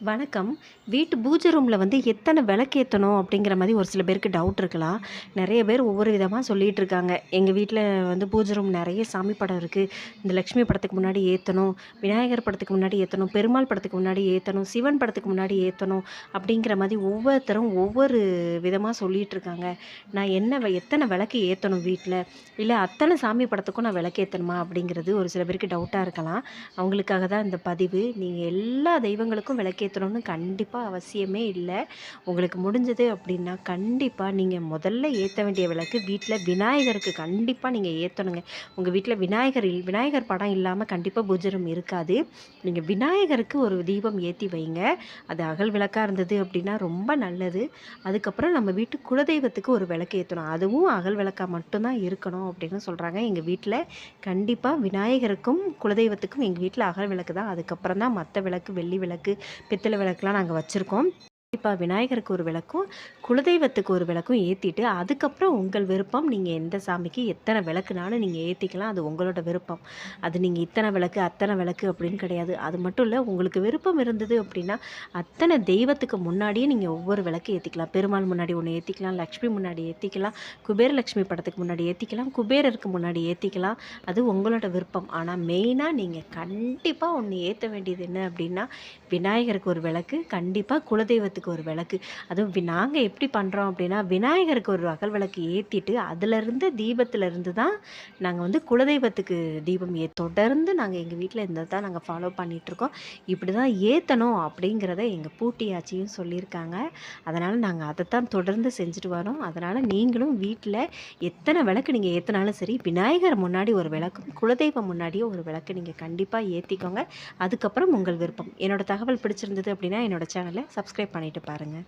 வணக்கம். வீட்டு பூஜை ரூமில் வந்து எத்தனை விளக்கேற்றணும் அப்படிங்கிற மாதிரி ஒரு சில பேருக்கு டவுட் இருக்கலாம். நிறைய பேர் ஒவ்வொரு விதமாக சொல்லிகிட்டு இருக்காங்க. எங்கள் வீட்டில் வந்து பூஜை ரூம் நிறைய சாமி படம் இருக்குது இந்த லக்ஷ்மி படத்துக்கு முன்னாடி ஏற்றணும் விநாயகர் படத்துக்கு முன்னாடி ஏற்றணும் பெருமாள் படத்துக்கு முன்னாடி ஏற்றணும் சிவன் படத்துக்கு முன்னாடி ஏற்றணும் அப்படிங்கிற மாதிரி ஒவ்வொருத்தரும் ஒவ்வொரு விதமாக சொல்லிகிட்டு இருக்காங்க. நான் என்ன வ விளக்கு ஏற்றணும் வீட்டில் இல்லை அத்தனை சாமி படத்துக்கும் நான் விளக்கேத்தணுமா? அப்படிங்கிறது ஒரு சில பேருக்கு டவுட்டாக இருக்கலாம். அவங்களுக்காக தான் இந்த பதிவு. நீங்கள் எல்லா தெய்வங்களுக்கும் விளக்கே விளக்கேத்தணும்னு கண்டிப்பாக அவசியமே இல்லை உங்களுக்கு முடிஞ்சது அப்படின்னா, கண்டிப்பாக நீங்கள் முதல்ல ஏற்ற வேண்டிய விளக்கு வீட்டில் விநாயகருக்கு கண்டிப்பாக நீங்கள் ஏற்றணுங்க உங்கள் வீட்டில் விநாயகர் விநாயகர் படம் இல்லாமல் கண்டிப்பாக பூஜரம் இருக்காது. நீங்கள் விநாயகருக்கு ஒரு தீபம் ஏற்றி வைங்க. அது அகல் விளக்காக இருந்தது அப்படின்னா ரொம்ப நல்லது. அதுக்கப்புறம் நம்ம வீட்டு குலதெய்வத்துக்கு ஒரு விளக்கு ஏற்றணும் அதுவும் அகல் விளக்கா மட்டும்தான் இருக்கணும் அப்படின்னு சொல்கிறாங்க எங்கள் வீட்டில் கண்டிப்பாக விநாயகருக்கும், குலதெய்வத்துக்கும் எங்கள் வீட்டில் அகல் விளக்கு தான். அதுக்கப்புறம் தான் மற்ற விளக்கு, வெள்ளி விளக்கு, பித்தளை விளக்குலாம் நாங்கள் வச்சுருக்கோம். கண்டிப்பா விநாயகருக்கு ஒரு விளக்கும், குலதெய்வத்துக்கு ஒரு விளக்கும் ஏத்திட்டு, அதுக்கப்புறம் உங்கள் விருப்பம். நீங்க எந்த சாமிக்கு எத்தனை விளக்குனாலும் நீங்க ஏத்திக்கலாம். அது உங்களோட விருப்பம். அது நீங்க இத்தனை விளக்கு, அத்தனை விளக்கு அப்படின்னு கிடையாது. அது மட்டும் இல்ல, உங்களுக்கு விருப்பம் இருந்தது அப்படின்னா, அத்தனை தெய்வத்துக்கு முன்னாடியே நீங்க ஒவ்வொரு விளக்கு ஏத்திக்கலாம். பெருமாள் முன்னாடி ஒன்று ஏத்திக்கலாம், லக்ஷ்மி முன்னாடி ஏத்திக்கலாம், குபேரலக்ஷ்மி படத்துக்கு முன்னாடி ஏத்திக்கலாம், குபேரருக்கு முன்னாடி ஏத்திக்கலாம். அது உங்களோட விருப்பம். ஆனா மெயினா நீங்க கண்டிப்பா ஒன்று ஏத்த வேண்டியது என்ன அப்படின்னா, விநாயகருக்கு ஒரு விளக்கு, கண்டிப்பா குலதெய்வத்துக்கு ஒரு ஒரு விளக்கு. அதுவும் நாங்கள் எப்படி பண்ணுறோம் அப்படின்னா, விநாயகருக்கு ஒரு அகல் விளக்கு ஏற்றிட்டு அதிலிருந்து தீபத்திலிருந்து தான் நாங்கள் வந்து குலதெய்வத்துக்கு தீபம் ஏ தொடர்ந்து நாங்கள் எங்கள் வீட்டில் இருந்தது தான் நாங்கள் ஃபாலோ பண்ணிகிட்ருக்கோம் இப்படி தான் ஏற்றணும் அப்படிங்கிறத எங்கள் பூட்டியாச்சியும் சொல்லியிருக்காங்க. அதனால் நாங்கள் அதைத்தான் தொடர்ந்து செஞ்சுட்டு வரோம். அதனால் நீங்களும் வீட்டில் எத்தனை விளக்கு நீங்கள் ஏற்றினாலும் சரி, விநாயகர் முன்னாடி ஒரு விளக்கும், குலதெய்வம் முன்னாடியே ஒரு விளக்கு நீங்கள் கண்டிப்பாக ஏற்றிக்கோங்க அதுக்கப்புறம் உங்கள் விருப்பம். என்னோடய தகவல் பிடிச்சிருந்தது அப்படின்னா, என்னோடய சேனலை சப்ஸ்கிரைப் பண்ணிவிட்டு paparnya